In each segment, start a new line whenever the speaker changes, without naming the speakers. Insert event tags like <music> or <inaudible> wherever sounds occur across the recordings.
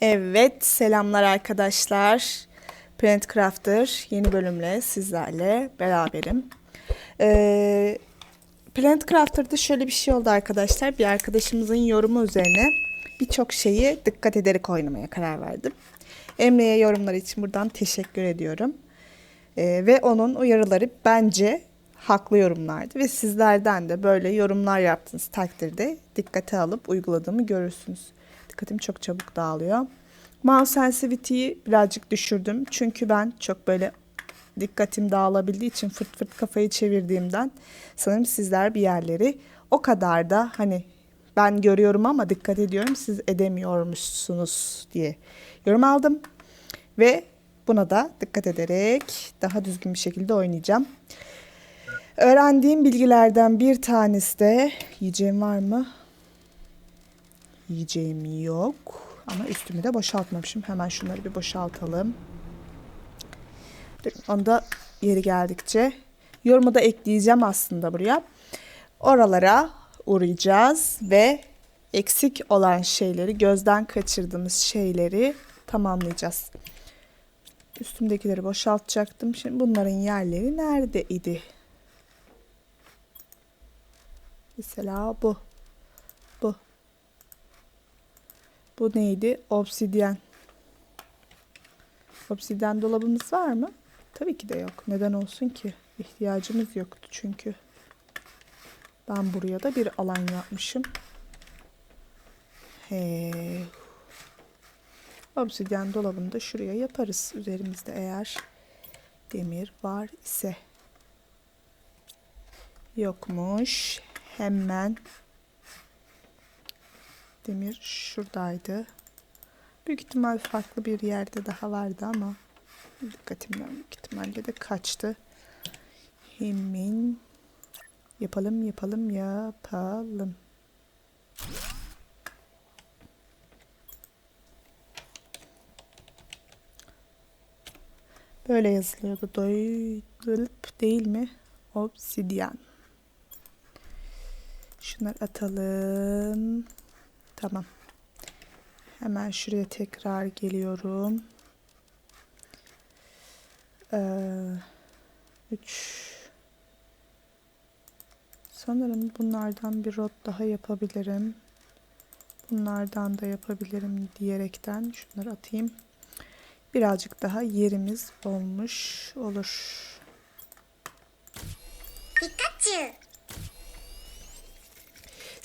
Evet, selamlar arkadaşlar. Print Crafter yeni bölümle sizlerle beraberim. Ee, Plant Crafter'da şöyle bir şey oldu arkadaşlar. Bir arkadaşımızın yorumu üzerine birçok şeyi dikkat ederek oynamaya karar verdim. Emre'ye yorumlar için buradan teşekkür ediyorum. Ee, ve onun uyarıları bence haklı yorumlardı. Ve sizlerden de böyle yorumlar yaptığınız takdirde dikkate alıp uyguladığımı görürsünüz. Dikkatim çok çabuk dağılıyor. Mouse sensitivity'yi birazcık düşürdüm. Çünkü ben çok böyle dikkatim dağılabildiği için fırt fırt kafayı çevirdiğimden sanırım sizler bir yerleri o kadar da hani ben görüyorum ama dikkat ediyorum siz edemiyormuşsunuz diye yorum aldım. Ve buna da dikkat ederek daha düzgün bir şekilde oynayacağım. Öğrendiğim bilgilerden bir tanesi de yiyeceğim var mı? Yiyeceğim yok. Ama üstümü de boşaltmamışım. Hemen şunları bir boşaltalım. Onu da yeri geldikçe yorumu da ekleyeceğim aslında buraya. Oralara uğrayacağız ve eksik olan şeyleri, gözden kaçırdığımız şeyleri tamamlayacağız. Üstümdekileri boşaltacaktım. Şimdi bunların yerleri nerede idi? Mesela bu. Bu neydi? Obsidyen. Obsidyen dolabımız var mı? Tabii ki de yok. Neden olsun ki? İhtiyacımız yoktu çünkü. Ben buraya da bir alan yapmışım. He. Obsidyen dolabını da şuraya yaparız. Üzerimizde eğer demir var ise. Yokmuş. Hemen demir şuradaydı. Büyük ihtimal farklı bir yerde daha vardı ama dikkatimden büyük ihtimalle de kaçtı. Hemen yapalım yapalım yapalım. Böyle yazılıyordu. Doydulup değil mi? Obsidyen. Şunları atalım. Tamam. Hemen şuraya tekrar geliyorum. Ee, üç. Sanırım bunlardan bir rot daha yapabilirim. Bunlardan da yapabilirim diyerekten şunları atayım. Birazcık daha yerimiz olmuş olur.
Pikachu.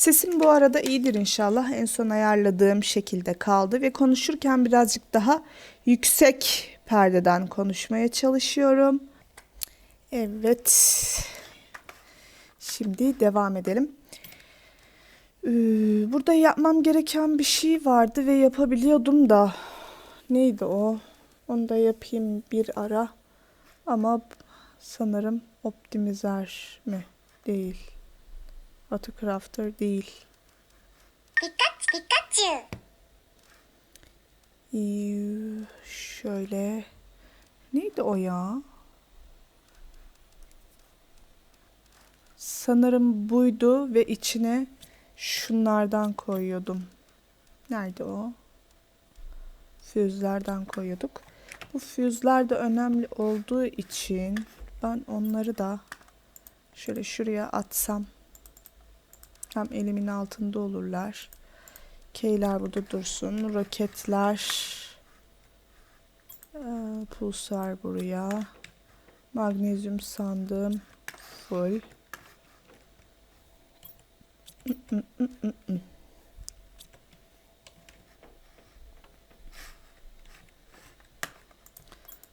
Sesim bu arada iyidir inşallah. En son ayarladığım şekilde kaldı ve konuşurken birazcık daha yüksek perdeden konuşmaya çalışıyorum. Evet. Şimdi devam edelim. Ee, Burada yapmam gereken bir şey vardı ve yapabiliyordum da. Neydi o? Onu da yapayım bir ara. Ama sanırım optimizer mi? Değil. Autocrafter değil.
Pikachu. Pikachu.
Ee, Şöyle. Neydi o ya? Sanırım buydu ve içine şunlardan koyuyordum. Nerede o? Füzlerden koyuyorduk. Bu füzler de önemli olduğu için ben onları da şöyle şuraya atsam hem elimin altında olurlar. Keyler burada dursun. Roketler. Ee, pulsar buraya. Magnezyum sandım. Full.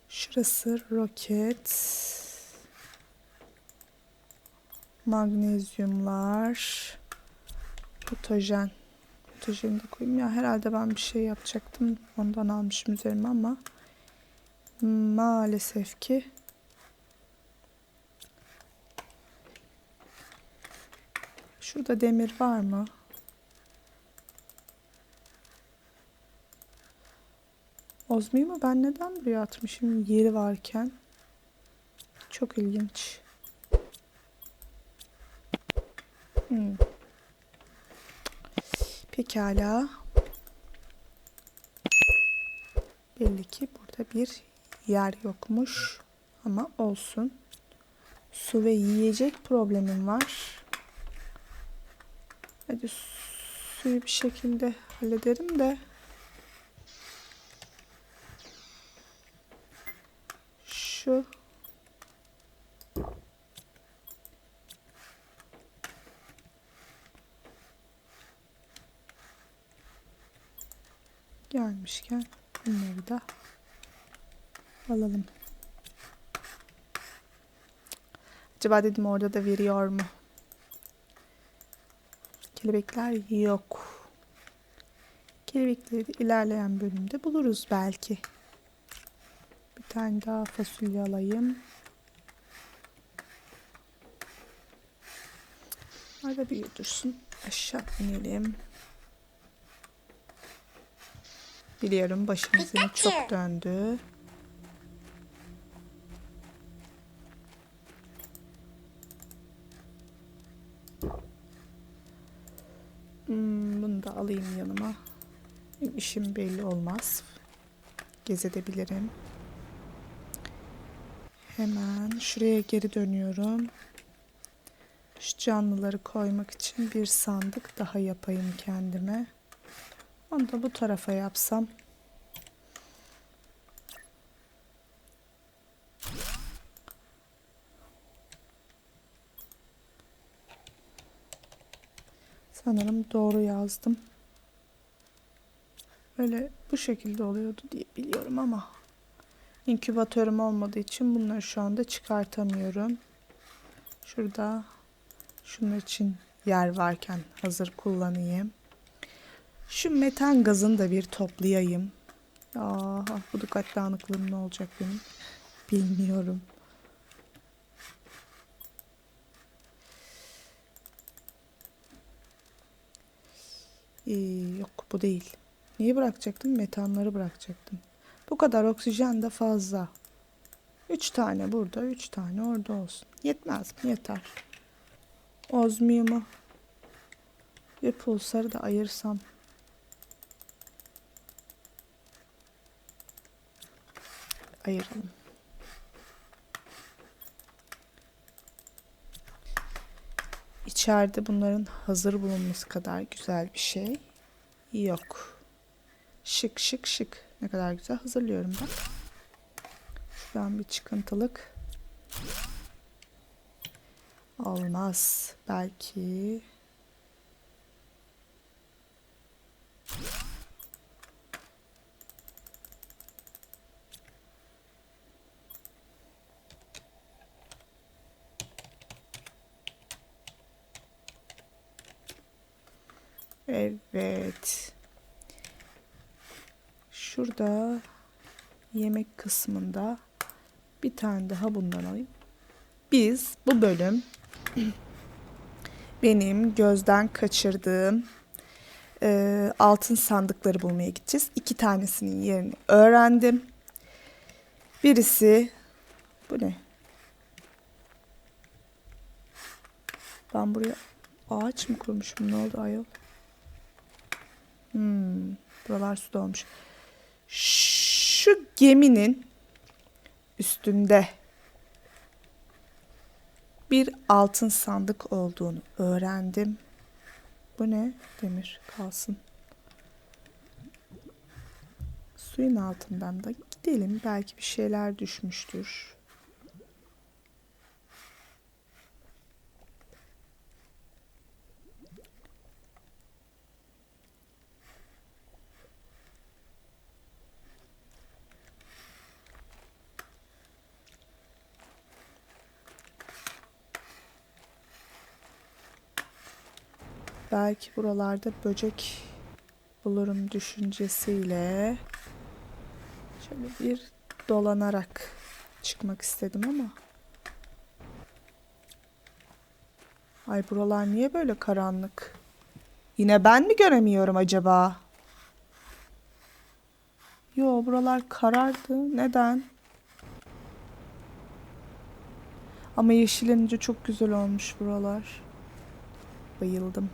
Şurası roket. Magnezyumlar. Fotojen. Fotojeni de koyayım ya. Herhalde ben bir şey yapacaktım. Ondan almışım üzerime ama maalesef ki Şurada demir var mı? Ozmi'yi mi ben neden buraya atmışım yeri varken? Çok ilginç. Hmm. Pekala. Belli ki burada bir yer yokmuş. Ama olsun. Su ve yiyecek problemim var. Hadi suyu bir şekilde hallederim de. Şu gelmişken bunları da alalım. Acaba dedim orada da veriyor mu? Kelebekler yok. Kelebekleri de ilerleyen bölümde buluruz belki. Bir tane daha fasulye alayım. Arada bir dursun. Aşağı inelim. Biliyorum başımız yine çok döndü. Hmm, bunu da alayım yanıma. İşim belli olmaz. Gezebilirim. Hemen şuraya geri dönüyorum. Şu canlıları koymak için bir sandık daha yapayım kendime. Onu da bu tarafa yapsam. Sanırım doğru yazdım. Öyle bu şekilde oluyordu diye biliyorum ama inkübatörüm olmadığı için bunları şu anda çıkartamıyorum. Şurada şunun için yer varken hazır kullanayım. Şu metan gazını da bir toplayayım. Aa, bu dikkat dağınıklığım ne olacak benim? Bilmiyorum. Ee, yok bu değil. Neyi bırakacaktım? Metanları bırakacaktım. Bu kadar oksijen de fazla. Üç tane burada, üç tane orada olsun. Yetmez mi? Yeter. Ozmiyumu ve pulsarı da ayırsam. Ayıralım. İçeride bunların hazır bulunması kadar güzel bir şey yok. Şık şık şık. Ne kadar güzel hazırlıyorum ben. Şuradan bir çıkıntılık. Olmaz. Belki. Evet. Şurada yemek kısmında bir tane daha bundan alayım. Biz bu bölüm <clears throat> benim gözden kaçırdığım e, altın sandıkları bulmaya gideceğiz. İki tanesinin yerini öğrendim. Birisi bu ne? Ben buraya ağaç mı kurmuşum? Ne oldu ayol? Hmm, buralar su dolmuş. Şu geminin üstünde bir altın sandık olduğunu öğrendim. Bu ne? Demir kalsın. Suyun altından da gidelim. Belki bir şeyler düşmüştür. Belki buralarda böcek bulurum düşüncesiyle şöyle bir dolanarak çıkmak istedim ama ay buralar niye böyle karanlık? Yine ben mi göremiyorum acaba? Yo buralar karardı. Neden? Ama yeşilenince çok güzel olmuş buralar. Bayıldım.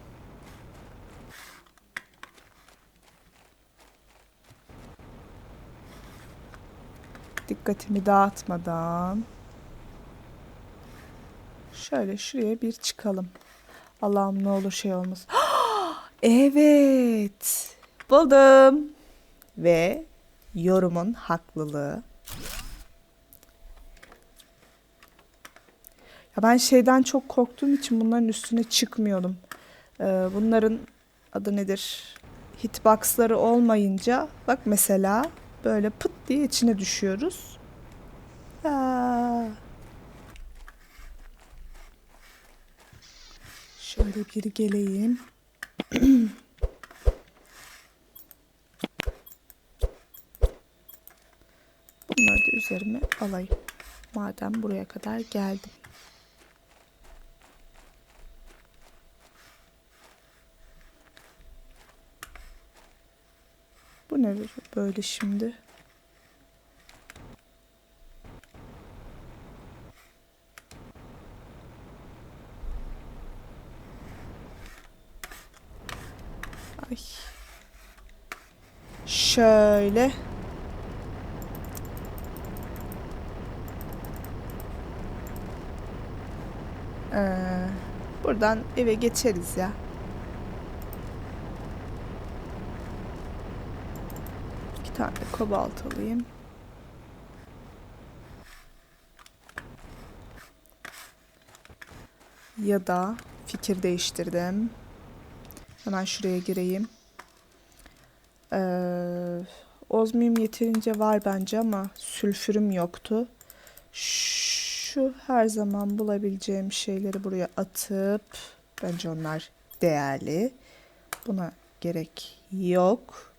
Dikkatimi dağıtmadan şöyle şuraya bir çıkalım. Allah'ım ne olur şey olmasın. <gasps> evet. Buldum. Ve yorumun haklılığı. Ya ben şeyden çok korktuğum için bunların üstüne çıkmıyordum. Ee, bunların adı nedir? Hitbox'ları olmayınca bak mesela böyle pıt diye içine düşüyoruz. Şöyle bir geleyim. Bunları da üzerime alayım. Madem buraya kadar geldim. Bu ne böyle şimdi? Ay. Şöyle. Ee, buradan eve geçeriz ya. İki tane kobalt alayım. Ya da fikir değiştirdim. Hemen şuraya gireyim. Ee, ozmiyum yeterince var bence ama sülfürüm yoktu. Şu her zaman bulabileceğim şeyleri buraya atıp bence onlar değerli. Buna gerek yok.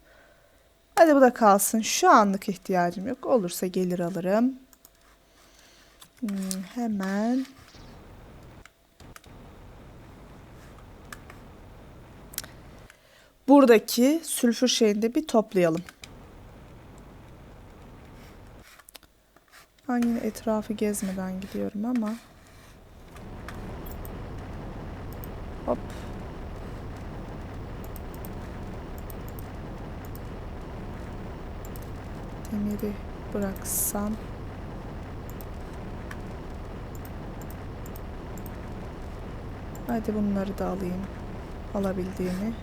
Hadi bu da kalsın. Şu anlık ihtiyacım yok. Olursa gelir alırım. Hmm, hemen buradaki sülfür şeyini de bir toplayalım. Ben yine etrafı gezmeden gidiyorum ama. Hop. Demiri bıraksam. Hadi bunları da alayım. Alabildiğimi.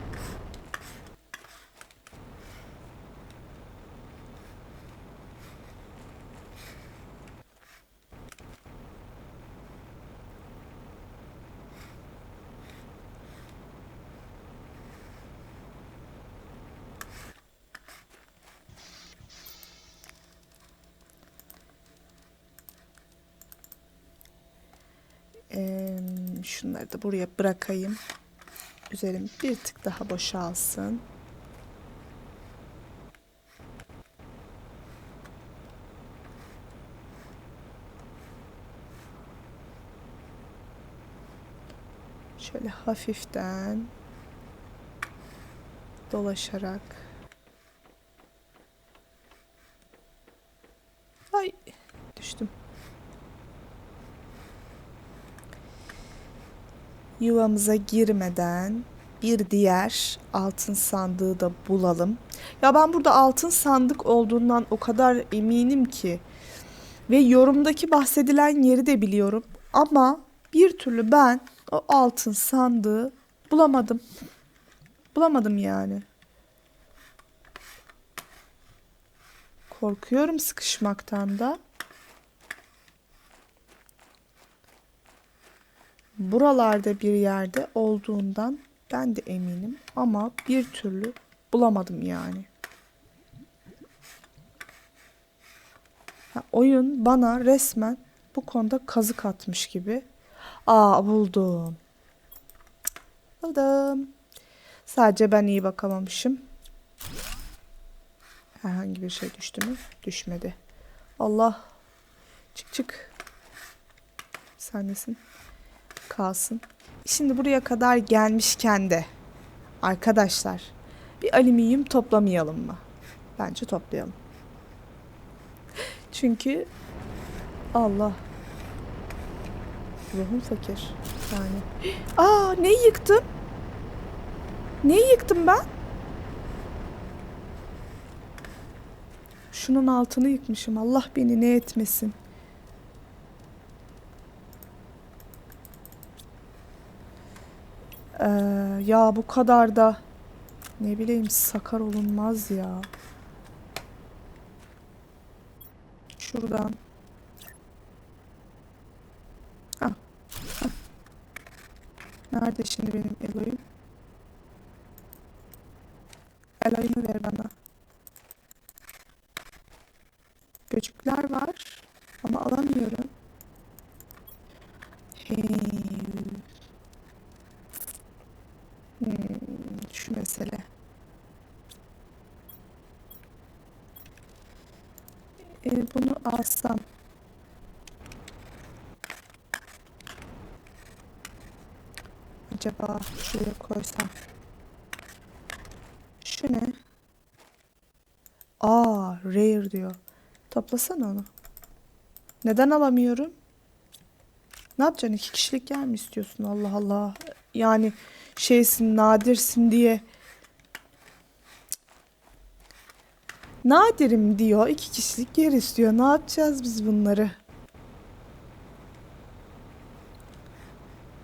Ee, da buraya bırakayım. Üzerim bir tık daha boşalsın. Şöyle hafiften dolaşarak Ay düştüm. Yuvamıza girmeden bir diğer altın sandığı da bulalım. Ya ben burada altın sandık olduğundan o kadar eminim ki ve yorumdaki bahsedilen yeri de biliyorum ama bir türlü ben o altın sandığı bulamadım. Bulamadım yani. Korkuyorum sıkışmaktan da. Buralarda bir yerde olduğundan ben de eminim ama bir türlü bulamadım yani. Ha, oyun bana resmen bu konuda kazık atmış gibi. Aa buldum. Buldum. Sadece ben iyi bakamamışım. Herhangi bir şey düştü mü? Düşmedi. Allah. Çık çık. Sen nesin? Kalsın. Şimdi buraya kadar gelmişken de arkadaşlar bir alüminyum toplamayalım mı? Bence toplayalım. Çünkü Allah ruhum fakir. Yani. Aa ne yıktım? Ne yıktım ben? Şunun altını yıkmışım. Allah beni ne etmesin. Ee, ya bu kadar da ne bileyim sakar olunmaz ya. Şuradan. Ha. Nerede şimdi benim Elo'yum? Elo'yu ver bana. Göçükler var ama alamıyorum. Hey. Hmm, şu mesele. E, bunu alsam. Acaba şuraya koysam. Şu ne? Aa, rare diyor. Toplasana onu. Neden alamıyorum? Ne yapacaksın? İki kişilik yer mi istiyorsun? Allah Allah. Yani şeysin, nadirsin diye. Nadirim diyor. iki kişilik yer istiyor. Ne yapacağız biz bunları?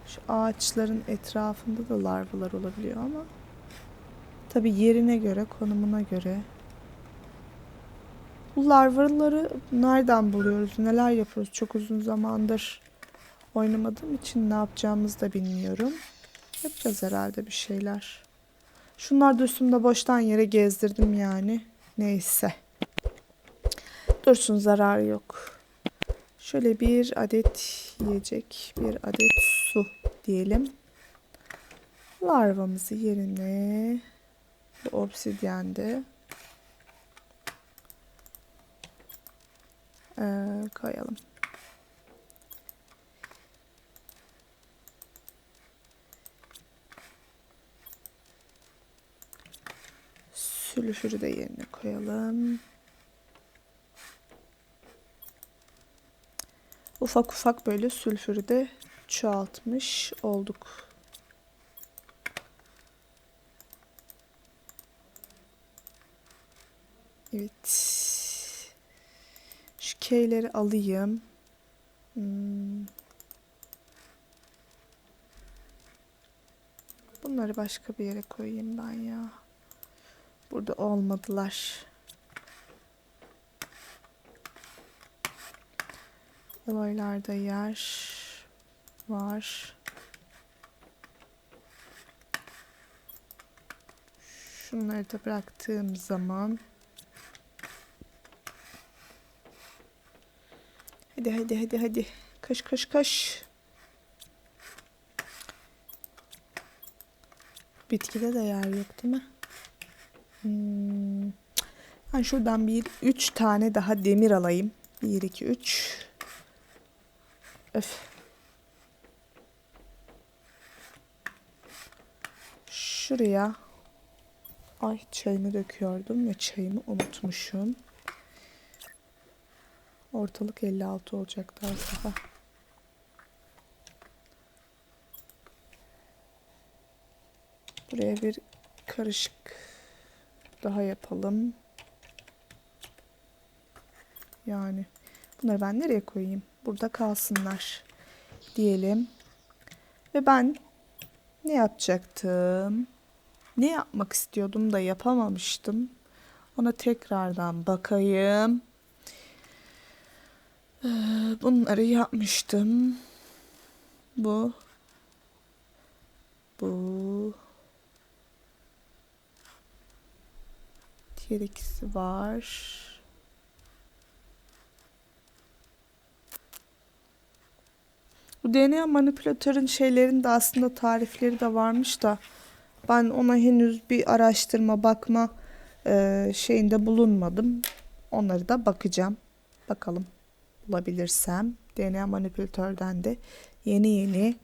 Şu ağaçların etrafında da larvalar olabiliyor ama. Tabii yerine göre, konumuna göre. Bu larvaları nereden buluyoruz? Neler yapıyoruz? Çok uzun zamandır oynamadığım için ne yapacağımızı da bilmiyorum. Yapacağız herhalde bir şeyler. Şunlar da üstümde boştan yere gezdirdim yani. Neyse. Dursun zararı yok. Şöyle bir adet yiyecek, bir adet su diyelim. Larvamızı yerine bu obsidyende Ee, koyalım. Sülfürü de yerine koyalım. Ufak ufak böyle sülfürü de çoğaltmış olduk. Evet. Şu K'leri alayım. Hmm. Bunları başka bir yere koyayım ben ya. Burada olmadılar. Olaylarda yer var. Şunları da bıraktığım zaman Hadi hadi hadi hadi. Koş koş koş. Bitkide de yer yok değil mi? Hmm. Ben şuradan bir üç tane daha demir alayım. Bir, iki, üç. Öf. Şuraya. Ay çayımı döküyordum ve çayımı unutmuşum. Ortalık 56 olacak daha daha. Buraya bir karışık daha yapalım. Yani bunları ben nereye koyayım? Burada kalsınlar diyelim. Ve ben ne yapacaktım? Ne yapmak istiyordum da yapamamıştım. Ona tekrardan bakayım. Ee, Bunları yapmıştım. Bu. Bu. Diğer ikisi var. Bu DNA manipülatörün şeylerin de aslında tarifleri de varmış da ben ona henüz bir araştırma bakma e, şeyinde bulunmadım. Onları da bakacağım. Bakalım bulabilirsem DNA manipülatörden de yeni yeni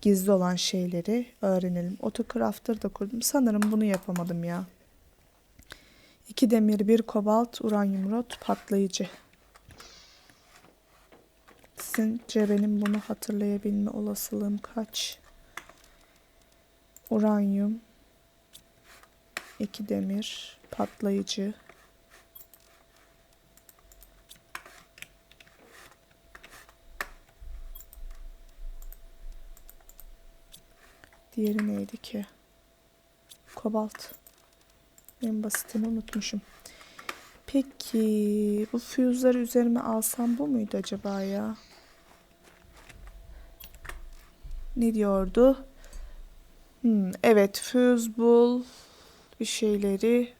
gizli olan şeyleri öğrenelim. Autocrafter da kurdum. Sanırım bunu yapamadım ya. 2 demir, 1 kobalt, uranyum rot, patlayıcı. Sizce benim bunu hatırlayabilme olasılığım kaç? Uranyum, 2 demir, patlayıcı. Diğeri neydi ki? Kobalt. En basitini unutmuşum. Peki bu füzleri üzerime alsam bu muydu acaba ya? Ne diyordu? Hmm, evet füz bul bir şeyleri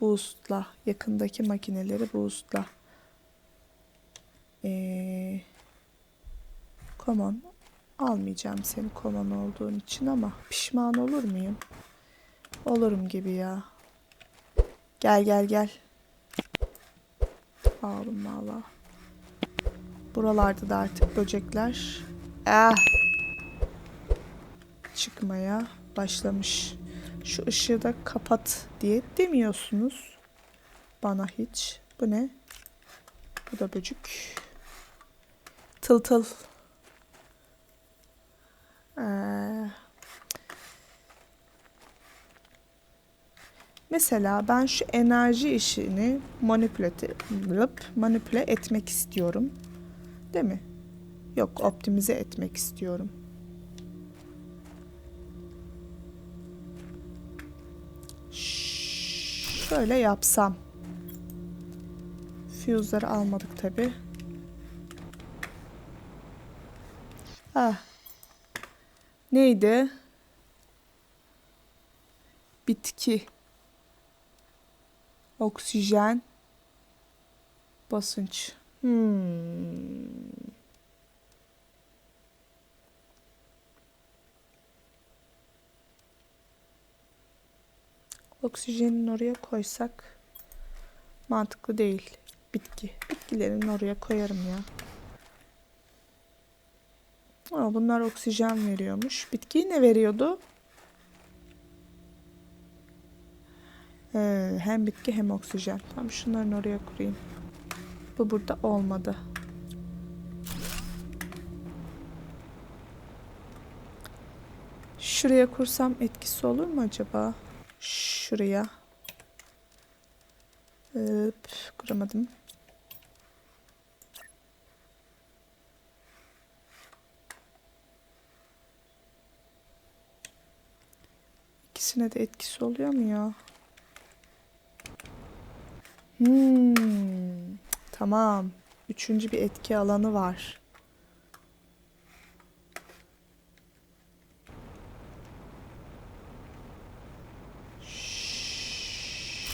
boostla. Yakındaki makineleri boostla. Ee, common. Almayacağım seni common olduğun için ama pişman olur muyum? Olurum gibi ya. Gel gel gel. Aldım valla. Buralarda da artık böcekler ah, çıkmaya başlamış. Şu ışığı da kapat diye demiyorsunuz. Bana hiç. Bu ne? Bu da böcük. Tıl tıl. Mesela ben şu enerji işini manipüle, manipüle etmek istiyorum. Değil mi? Yok, optimize etmek istiyorum. Şöyle yapsam. Fuse'ları almadık tabi. Ah. Neydi? Bitki. Oksijen. Basınç. Hmm. Oksijenin oraya koysak mantıklı değil. Bitki. Bitkilerin oraya koyarım ya. Aa, bunlar oksijen veriyormuş. Bitkiye ne veriyordu? Ee, hem bitki hem oksijen. Tamam şunların oraya kurayım. Bu burada olmadı. Şuraya kursam etkisi olur mu acaba? Şuraya. Hop, kuramadım. İkisine de etkisi oluyor mu ya? Hmm, tamam. Üçüncü bir etki alanı var.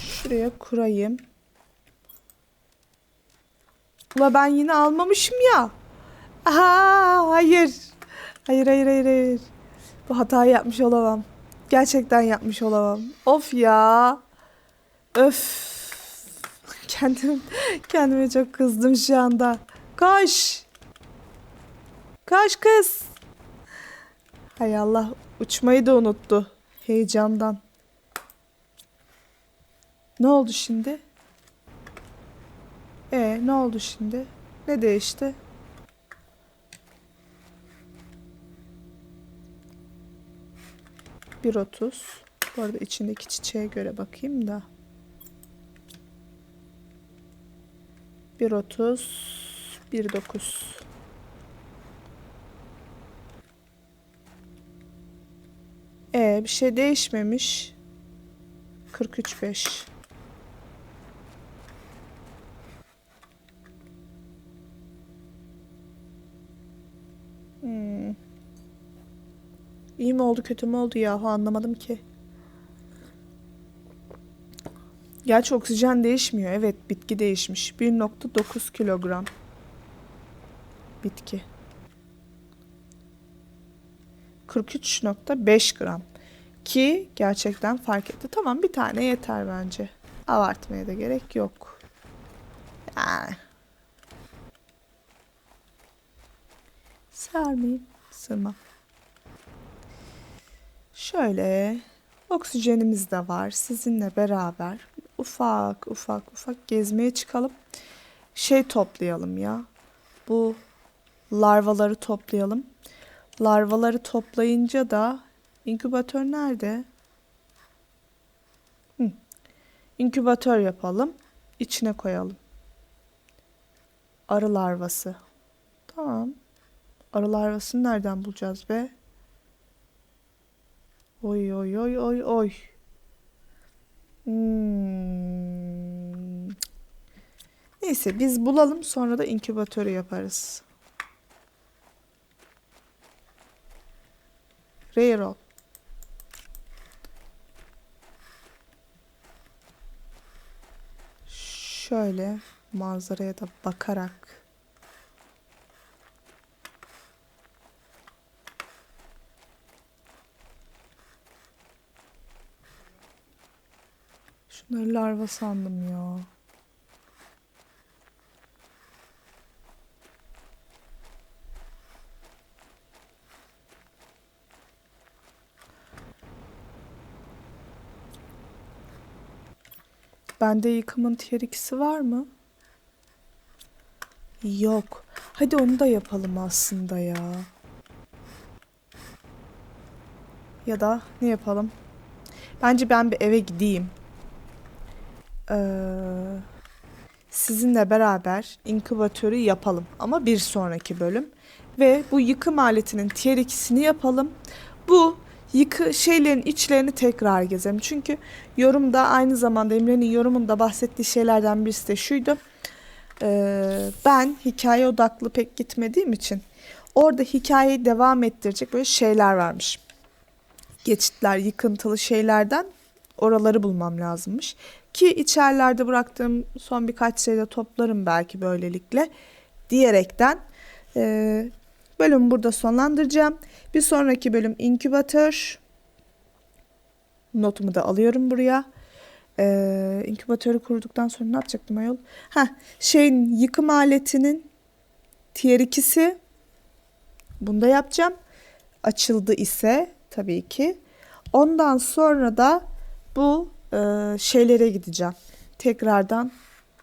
Şuraya kurayım. Ula ben yine almamışım ya. Aha, hayır. Hayır hayır hayır hayır. Bu hatayı yapmış olamam. Gerçekten yapmış olamam. Of ya. Öf. Kendim kendime çok kızdım şu anda. Koş. Koş kız. Hay Allah uçmayı da unuttu heyecandan. Ne oldu şimdi? E ne oldu şimdi? Ne değişti? Bir otuz. Bu arada içindeki çiçeğe göre bakayım da. Bir otuz. Bir dokuz. E bir şey değişmemiş. 43 5. Hmm. İyi mi oldu kötü mü oldu yahu anlamadım ki. Gerçi oksijen değişmiyor. Evet bitki değişmiş. 1.9 kilogram. Bitki. 43.5 gram. Ki gerçekten fark etti. Tamam bir tane yeter bence. Abartmaya da gerek yok. Yani. Sığar mıyım? Sığmam. Şöyle oksijenimiz de var. Sizinle beraber ufak ufak ufak gezmeye çıkalım. Şey toplayalım ya. Bu larvaları toplayalım. Larvaları toplayınca da inkübatör nerede? Hı. İnkübatör yapalım. İçine koyalım. Arı larvası. Tamam. Arı larvasını nereden bulacağız be? Oy oy oy oy oy. Hmm. Neyse biz bulalım sonra da inkübatörü yaparız. Railroad. Şöyle manzaraya da bakarak Şunları larva sandım ya. Bende yıkımın tier 2'si var mı? Yok. Hadi onu da yapalım aslında ya. Ya da ne yapalım? Bence ben bir eve gideyim. Ee, sizinle beraber inkübatörü yapalım ama bir sonraki bölüm ve bu yıkım aletinin tier 2'sini yapalım. Bu yıkı şeylerin içlerini tekrar gezelim. Çünkü yorumda aynı zamanda Emre'nin yorumunda bahsettiği şeylerden birisi de şuydu. Ee, ben hikaye odaklı pek gitmediğim için orada hikayeyi devam ettirecek böyle şeyler varmış. Geçitler, yıkıntılı şeylerden oraları bulmam lazımmış. Ki içerilerde bıraktığım son birkaç şeyde toplarım belki böylelikle diyerekten e, bölümü burada sonlandıracağım. Bir sonraki bölüm inkübatör. Notumu da alıyorum buraya. Ee, inkübatörü kurduktan sonra ne yapacaktım ayol? Heh, şeyin yıkım aletinin tier 2'si. Bunda yapacağım. Açıldı ise tabii ki. Ondan sonra da bu e, şeylere gideceğim. Tekrardan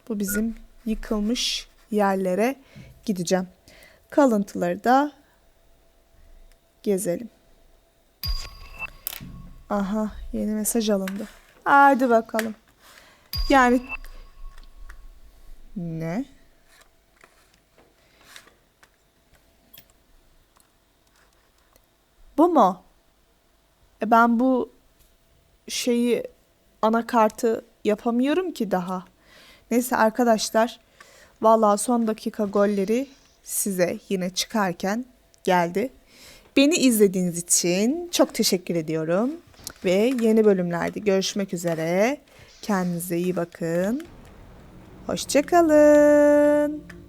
bu bizim yıkılmış yerlere gideceğim. Kalıntıları da gezelim. Aha yeni mesaj alındı. Hadi bakalım. Yani ne? Bu mu? E ben bu şeyi anakartı yapamıyorum ki daha. Neyse arkadaşlar. Vallahi son dakika golleri size yine çıkarken geldi. Beni izlediğiniz için çok teşekkür ediyorum. Ve yeni bölümlerde görüşmek üzere. Kendinize iyi bakın. Hoşçakalın.